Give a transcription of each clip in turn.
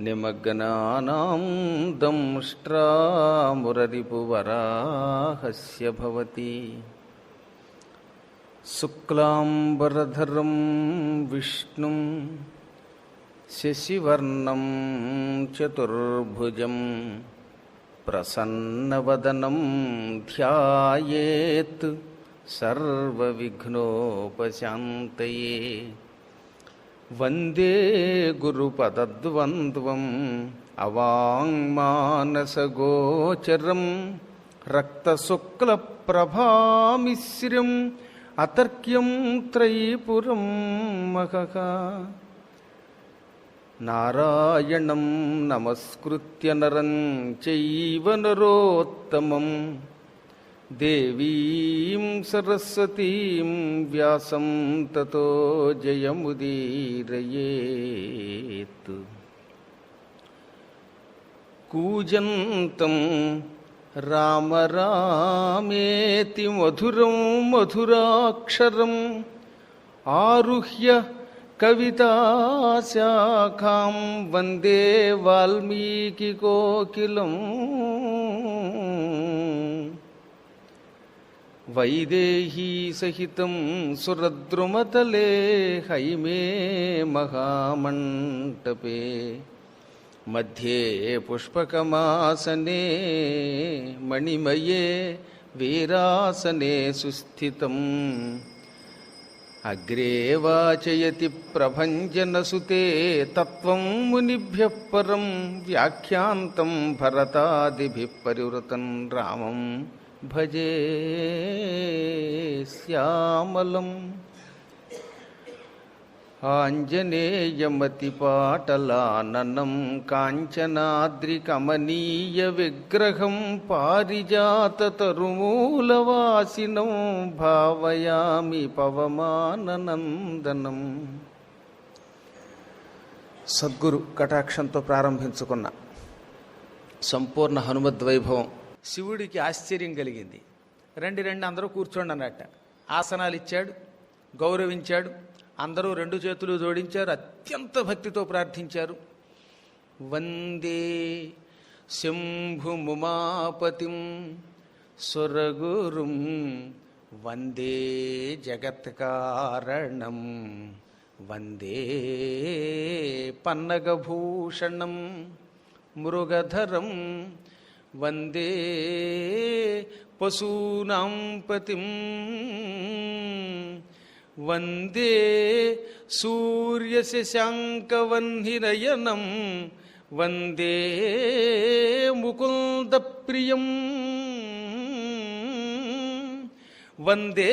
निमग्नानां दंष्ट्रामुररिपुवराहस्य भवति। शुक्लाम्बरधरं विष्णुं शशिवर्णं चतुर्भुजं प्रसन्नवदनं ध्यायेत् सर्वविघ्नोपशान्तये। వందే గురుపదద్వంద్వం అవాంగ్మానసగోచరం రక్తశుక్లప్రభామిశ్రం అతర్క్యం త్రైపురం మహక నారాయణం నమస్కృత్య నరం చైవ నరోత్తమం देवीं सरस्वतीं व्यासं ततो जयमुदीरयेत्। कूजन्तं राम रामेति मधुरं मधुराक्षरम् आरुह्य कविताशाखां वंदे वाल्मीकिकोकिलम्। వైదేహీ సహితం సురద్రుమతలే హైమే మహామంటపే. మధ్యే పుష్పకమాసనే మణిమయే వీరాసనే సుస్థితం. అగ్రే వాచయతి ప్రభంజనసుతే తత్వం మునిభ్య పరం వ్యాఖ్యాంతం భరతాదిభి పరివృతం రామం. భజే శ్యామలం. ఆంజనేయమతిపాటలాననం కాంచనాద్రికమనీయ విగ్రహం పారిజాతరుమూలవాసినం భావయామి పవమాననందనం. సద్గురు కటాక్షంతో ప్రారంభించుకున్న సంపూర్ణ హనుమద్వైభవం శివుడికి ఆశ్చర్యం కలిగింది. రండి రండి అందరూ కూర్చోండి అన్నట్ట. ఆసనాలు ఇచ్చాడు గౌరవించాడు అందరూ రెండు చేతులు జోడించారు అత్యంత భక్తితో ప్రార్థించారు. వందే శంభుముమాపతిం సురగురుం వందే జగత్కారణం వందే పన్నగభూషణం మృగధరం వందే పశూనాం పతిం వందే సూర్యశశాంకవన్నినయనం వందే ముకుంద ప్రియం వందే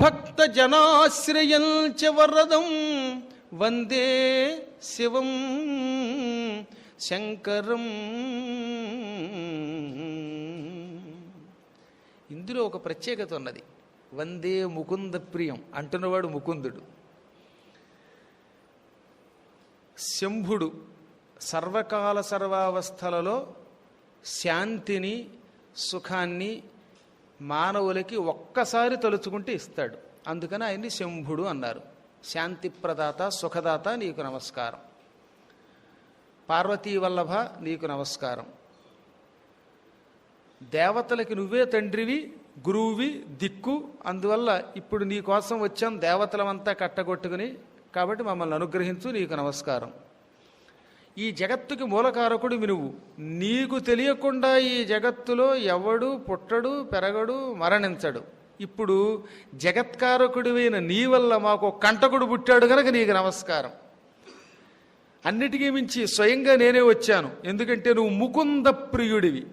భక్తజనాశ్రయం చ వరదం వందే శివం శంకరం. ఇందులో ఒక ప్రత్యేకత ఉన్నది. వందే ముకుంద ప్రియం అంటున్నవాడు ముకుందుడు. శంభుడు సర్వకాల సర్వావస్థలలో శాంతిని సుఖాన్ని మానవులకి ఒక్కసారి తలుచుకుంటే ఇస్తాడు. అందుకని ఆయన్ని శంభుడు అన్నారు. శాంతి ప్రదాత సుఖదాత నీకు నమస్కారం. పార్వతీ వల్లభ నీకు నమస్కారం. దేవతలకి నువ్వే తండ్రివి గురువువి దిక్కు అందువల్ల ఇప్పుడు నీ కోసం వచ్చాం దేవతలమంతా కట్టగొట్టుకుని కాబట్టి మమ్మల్ని అనుగ్రహించు నీకు నమస్కారం. ఈ జగత్తుకి మూలకారకుడు నువ్వు. నీకు తెలియకుండా ఈ జగత్తులో ఎవడు పుట్టడు పెరగడు మరణించడు. ఇప్పుడు జగత్కారకుడివైన నీ వల్ల మాకు కంటకుడు పుట్టాడు కనుక నీకు నమస్కారం. అన్నిటికీ మించి స్వయంగా నేనే వచ్చాను. ఎందుకంటే నువ్వు ముకుంద ప్రియుడివి.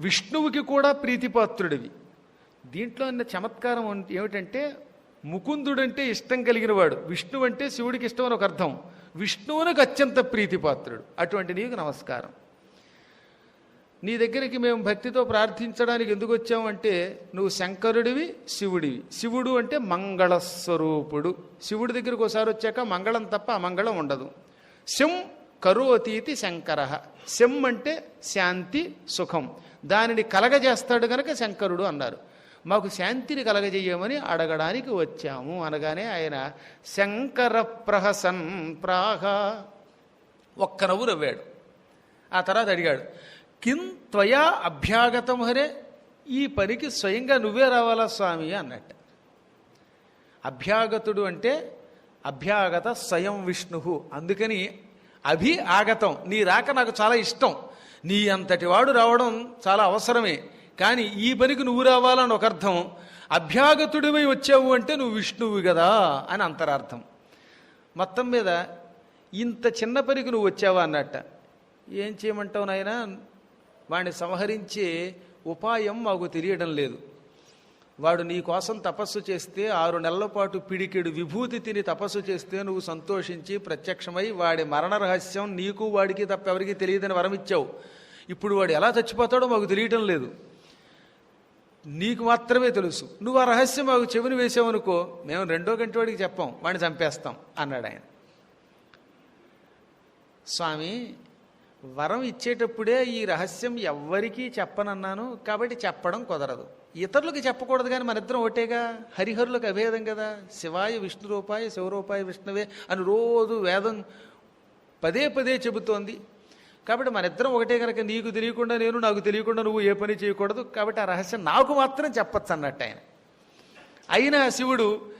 విష్ణువుకి కూడా ప్రీతిపాత్రుడివి. దీంట్లో ఉన్న చమత్కారం ఏమిటంటే ముకుందుడంటే ఇష్టం కలిగిన వాడు విష్ణువు అంటే శివుడికి ఇష్టం అని ఒక అర్థం. విష్ణువునికి అత్యంత ప్రీతిపాత్రుడు. అటువంటి నీకు నమస్కారం. నీ దగ్గరికి మేము భక్తితో ప్రార్థించడానికి ఎందుకు వచ్చామంటే నువ్వు శంకరుడివి శివుడివి. శివుడు అంటే మంగళ స్వరూపుడు శివుడి దగ్గరికి ఒకసారి వచ్చాక మంగళం తప్ప అమంగళం ఉండదు. శం కరోతీతి శంకర. శం అంటే శాంతి సుఖం. దానిని కలగజేస్తాడు కనుక శంకరుడు అన్నారు. మాకు శాంతిని కలగజేయమని అడగడానికి వచ్చాము అనగానే ఆయన శంకర ప్రహసన్ ప్రాహ. ఒక్క నవ్వు నవ్వాడు. ఆ తర్వాత అడిగాడు కిం త్వయా అభ్యాగతం హరే ఈ పనికి స్వయంగా నువ్వే రావాలా స్వామి అన్నట్టు. అభ్యాగతుడు అంటే అభ్యాగత స్వయం విష్ణు అందుకని అభి ఆగతం నీ రాక నాకు చాలా ఇష్టం. నీ అంతటి వాడు రావడం చాలా అవసరమే. కానీ ఈ పనికి నువ్వు రావాలని ఒక అర్థం అభ్యాగతుడివై వచ్చావు అంటే నువ్వు విష్ణువు కదా అని అంతరార్థం. మొత్తం మీద ఇంత చిన్న పనికి నువ్వు వచ్చావా అన్నట్ట. ఏం చేయమంటావు నాయన? వాడిని సంహరించే ఉపాయం మాకు తెలియడం లేదు. వాడు నీ కోసం తపస్సు చేస్తే ఆరు నెలల పాటు పిడికెడు విభూతి తిని తపస్సు చేస్తే నువ్వు సంతోషించి ప్రత్యక్షమై వాడి మరణ రహస్యం నీకు వాడికి తప్ప ఎవరికి తెలియదని వరం ఇచ్చావు. ఇప్పుడు వాడు ఎలా చచ్చిపోతాడో మాకు తెలియటం లేదు. నీకు మాత్రమే తెలుసు. నువ్వు ఆ రహస్యం మాకు చెవిని వేసావనుకో మేము రెండో గంట వాడికి చెప్పాం వాడిని చంపేస్తాం అన్నాడు ఆయన. స్వామి వరం ఇచ్చేటప్పుడే ఈ రహస్యం ఎవ్వరికీ చెప్పనన్నాను కాబట్టి చెప్పడం కుదరదు. ఇతరులకు చెప్పకూడదు కానీ మన ఇద్దరం ఒకటేగా? హరిహరులకు అభేదం కదా. శివాయ విష్ణు రూపాయ శివరూపాయ విష్ణువే అని రోజు వేదం పదే పదే చెబుతోంది. కాబట్టి మన ఇద్దరం ఒకటే కనుక నీకు తెలియకుండా నేను నాకు తెలియకుండా నువ్వు ఏ పని చేయకూడదు కాబట్టి ఆ రహస్యం నాకు మాత్రం చెప్పచ్చు అన్నట్టు ఆయన. అయినా శివుడు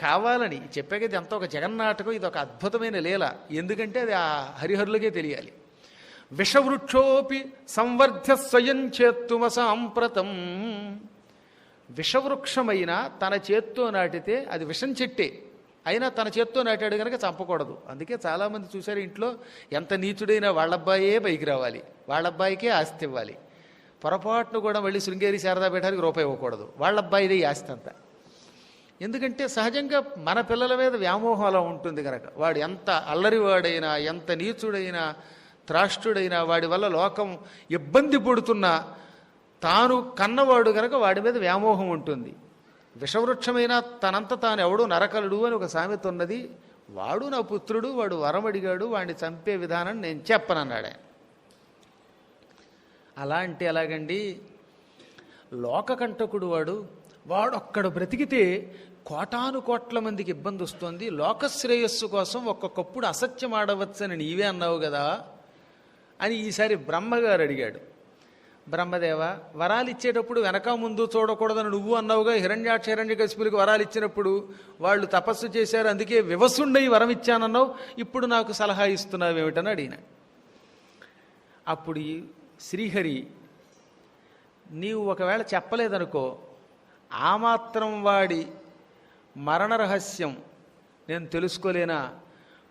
కావాలని చెప్పాక ఇది అంతా ఒక జగన్నాటకం ఇది ఒక అద్భుతమైన లీల. ఎందుకంటే అది ఆ హరిహరులకే తెలియాలి. విషవృక్షోపి సంవర్ధ్య స్వయం చేత్తుమ సాంప్రతం విషవృక్షమైన తన చేత్తో నాటితే అది విషం చెట్టే. అయినా తన చేత్తో నాటాడు కనుక చంపకూడదు. అందుకే చాలామంది చూశారు ఇంట్లో ఎంత నీచుడైనా వాళ్ళబ్బాయే పైకి రావాలి. వాళ్ళబ్బాయికే ఆస్తి ఇవ్వాలి. పొరపాటును కూడా మళ్ళీ శృంగేరి శారదా పీఠానికి రూపాయి ఇవ్వకూడదు. వాళ్ళబ్బాయిదే ఆస్తి అంతా. ఎందుకంటే సహజంగా మన పిల్లల మీద వ్యామోహం అలా ఉంటుంది కనుక వాడు ఎంత అల్లరివాడైనా ఎంత నీచుడైనా త్రాష్టుడైన వాడి వల్ల లోకం ఇబ్బంది పడుతున్నా తాను కన్నవాడు కనుక వాడి మీద వ్యామోహం ఉంటుంది. విషవృక్షమైన తనంత తాను ఎవడు నరకలుడు అని ఒక సామెత ఉన్నది. వాడు నా పుత్రుడు వాడు వరం అడిగాడు వాడిని చంపే విధానం నేను చెప్పనన్నాడు ఆయన. అలా అంటే ఎలాగండి? లోకకంటకుడు వాడు వాడొక్కడు బ్రతికితే కోటాను కోట్ల మందికి ఇబ్బంది వస్తుంది. లోకశ్రేయస్సు కోసం ఒక్కొక్కప్పుడు అసత్యం ఆడవచ్చని నీవే అన్నావు కదా. అని ఈసారి బ్రహ్మగారు అడిగాడు. బ్రహ్మదేవ వరాలు ఇచ్చేటప్పుడు వెనక ముందు చూడకూడదని నువ్వు అన్నావుగా హిరణ్యాక్ష హిరణ్యకశిపులకు వరాలు ఇచ్చినప్పుడు వాళ్ళు తపస్సు చేశారు అందుకే వివసుండై వరం ఇచ్చానన్నావు ఇప్పుడు నాకు సలహా ఇస్తున్నావు ఏమిటని అడిగిన. అప్పుడు శ్రీహరి నీవు ఒకవేళ చెప్పలేదనుకో ఆ మాత్రం వాడి మరణ రహస్యం నేను తెలుసుకోలేనా?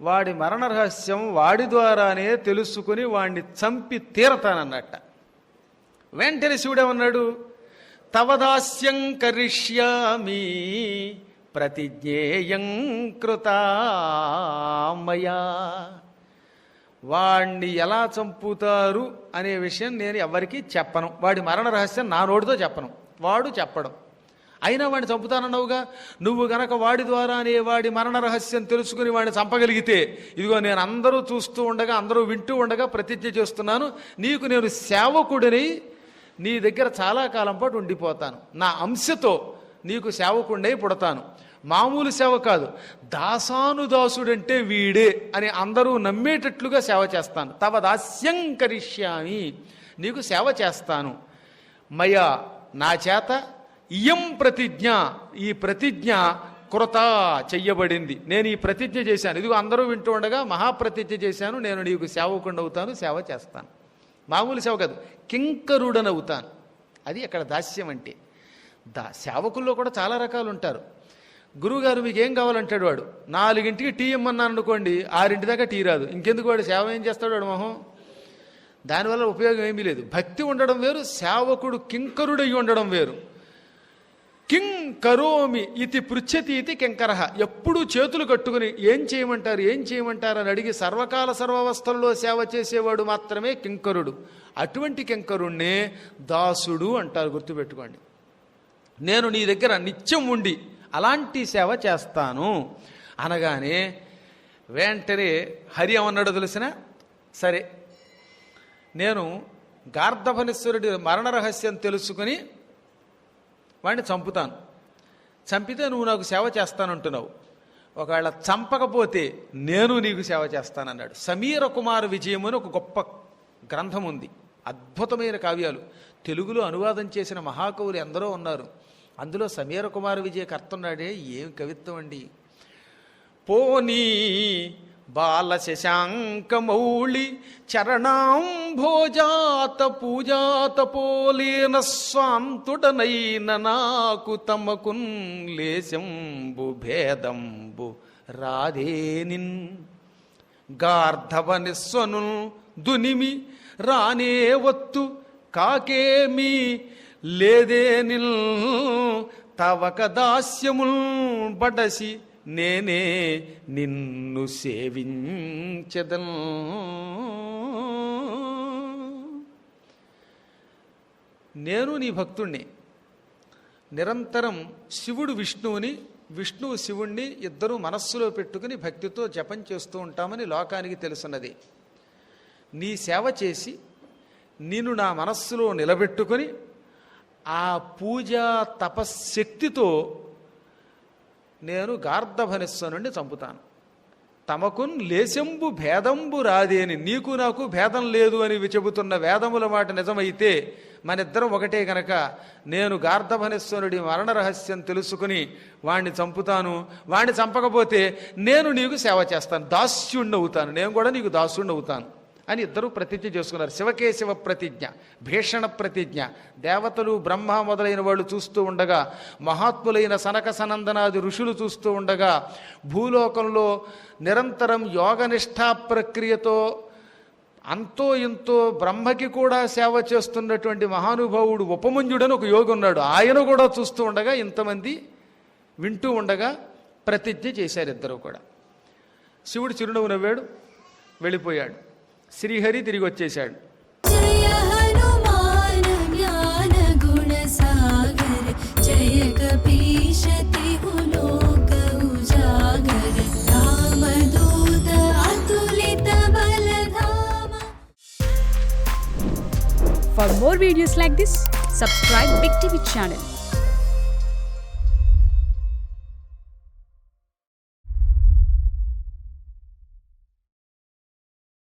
వాడి మరణ రహస్యం వాడి ద్వారానే తెలుసుకుని వాడిని చంపి తీరతానన్నట్ట. వెంటనే శివుడేమన్నాడు? తవదాస్యం కరిష్యామి ప్రతిజ్ఞేయం కృతామయా. వాణ్ణి ఎలా చంపుతారు అనే విషయం నేను ఎవరికీ చెప్పను. వాడి మరణ రహస్యం నా నోటితో చెప్పను. వాడు చెప్పడం. అయినా వాడిని చంపుతానన్నావుగా? నువ్వు గనక వాడి ద్వారానే వాడి మరణ రహస్యం తెలుసుకుని వాడిని చంపగలిగితే ఇదిగో నేను అందరూ చూస్తూ ఉండగా అందరూ వింటూ ఉండగా ప్రతిజ్ఞ చేస్తున్నాను. నీకు నేను సేవకుడిని నీ దగ్గర చాలా కాలం పాటు ఉండిపోతాను. నా అంశతో నీకు సేవకుండై పుడతాను. మామూలు సేవ కాదు దాసానుదాసుడంటే వీడే అని అందరూ నమ్మేటట్లుగా సేవ చేస్తాను. తవ దాస్యం కరిష్యామి నీకు సేవ చేస్తాను. మయా నా చేత ఇయం ప్రతిజ్ఞ ఈ ప్రతిజ్ఞ కృత చెయ్యబడింది. నేను ఈ ప్రతిజ్ఞ చేశాను. ఇదిగో అందరూ వింటూ ఉండగా మహాప్రతిజ్ఞ చేశాను. నేను నీకు సేవకుండా అవుతాను సేవ చేస్తాను. మామూలు సేవ కాదు కింకరుడనవుతాను. అది అక్కడ దాస్యం అంటే. దా సేవకుల్లో కూడా చాలా రకాలు ఉంటారు గురువుగారు మీకు ఏం కావాలంటాడు వాడు? నాలుగింటికి టీ ఇమ్మన్నాను అనుకోండి ఆరింటి దాకా టీ రాదు. ఇంకెందుకు వాడు? సేవ ఏం చేస్తాడు వాడు మొహం? దానివల్ల ఉపయోగం ఏమీ లేదు. భక్తి ఉండడం వేరు సేవకుడు కింకరుడై ఉండడం వేరు. కిం కరోమి ఇది పృచ్ఛతి ఇది కింకరహ ఎప్పుడూ చేతులు కట్టుకుని ఏం చేయమంటారు ఏం చేయమంటారు అని అడిగి సర్వకాల సర్వావస్థల్లో సేవ చేసేవాడు మాత్రమే కింకరుడు. అటువంటి కింకరుణ్ణే దాసుడు అంటారు గుర్తుపెట్టుకోండి. నేను నీ దగ్గర నిత్యం ఉండి అలాంటి సేవ చేస్తాను. అనగానే వెంటనే హరి ఏమన్నాడో తెలిసిన? సరే నేను గార్ధభనేశ్వరుడి మరణ రహస్యం తెలుసుకుని వాడిని చంపుతాను. చంపితే నువ్వు నాకు సేవ చేస్తానంటున్నావు. ఒకవేళ చంపకపోతే నేను నీకు సేవ చేస్తానన్నాడు. సమీర కుమార విజయం అని ఒక గొప్ప గ్రంథం ఉంది అద్భుతమైన కావ్యాలు. తెలుగులో అనువాదం చేసిన మహాకవులు ఎందరో ఉన్నారు. అందులో సమీర కుమార విజయ కర్తున్నాడే ఏం కవిత్వం అండి? పోనీ బాల శశాంకమౌళి చరణాంభోజాత పూజాత పోలేన స్వాంతుడనైన నాకు తమకున్ లేశంబు భేదంబు రాధేనిన్. గార్ధవ నిస్వను దునిమి రానే వత్తు కాకేమి లేదే నిల్ తవక దాస్యముల్ బడసి నేనే నిన్ను సేవించదన్ నేను నీ భక్తుణ్ణి. నిరంతరం శివుడు విష్ణువుని విష్ణువు శివుణ్ణి ఇద్దరూ మనస్సులో పెట్టుకుని భక్తితో జపం చేస్తూ ఉంటామని లోకానికి తెలుసున్నది. నీ సేవ చేసి నేను నా మనస్సులో నిలబెట్టుకొని ఆ పూజ తపశ్శక్తితో నేను గార్ధభనిస్వనుండి చంపుతాను. తమకున్ లేశంబు భేదంబు రాదేని నీకు నాకు భేదం లేదు అని చెబుతున్న వేదముల మాట నిజమైతే మనిద్దరం ఒకటే గనక నేను గార్ధభనేశ్వరుడి మరణ రహస్యం తెలుసుకుని వాణ్ణి చంపుతాను. వాణ్ణి చంపకపోతే నేను నీకు సేవ చేస్తాను. దాస్యుణ్ణి అవుతాను నేను కూడా నీకు దాస్యుణ్ణి అవుతాను అని ఇద్దరు ప్రతిజ్ఞ చేసుకున్నారు. శివకేశవ ప్రతిజ్ఞ భీషణ ప్రతిజ్ఞ. దేవతలు బ్రహ్మ మొదలైన వాళ్ళు చూస్తూ ఉండగా మహాత్ములైన సనక సనందనాది ఋషులు చూస్తూ ఉండగా భూలోకంలో నిరంతరం యోగనిష్టా ప్రక్రియతో అంతో ఇంతో బ్రహ్మకి కూడా సేవ చేస్తున్నటువంటి మహానుభావుడు ఉపముంజుడని ఒక యోగి ఉన్నాడు. ఆయన కూడా చూస్తూ ఉండగా ఇంతమంది వింటూ ఉండగా ప్రతిజ్ఞ చేశారు ఇద్దరు కూడా. శివుడు చిరునవ్వు నవ్వాడు వెళ్ళిపోయాడు. శ్రీహరి తిరిగి వచ్చేశాడు For more videos like this, subscribe Big TV channel.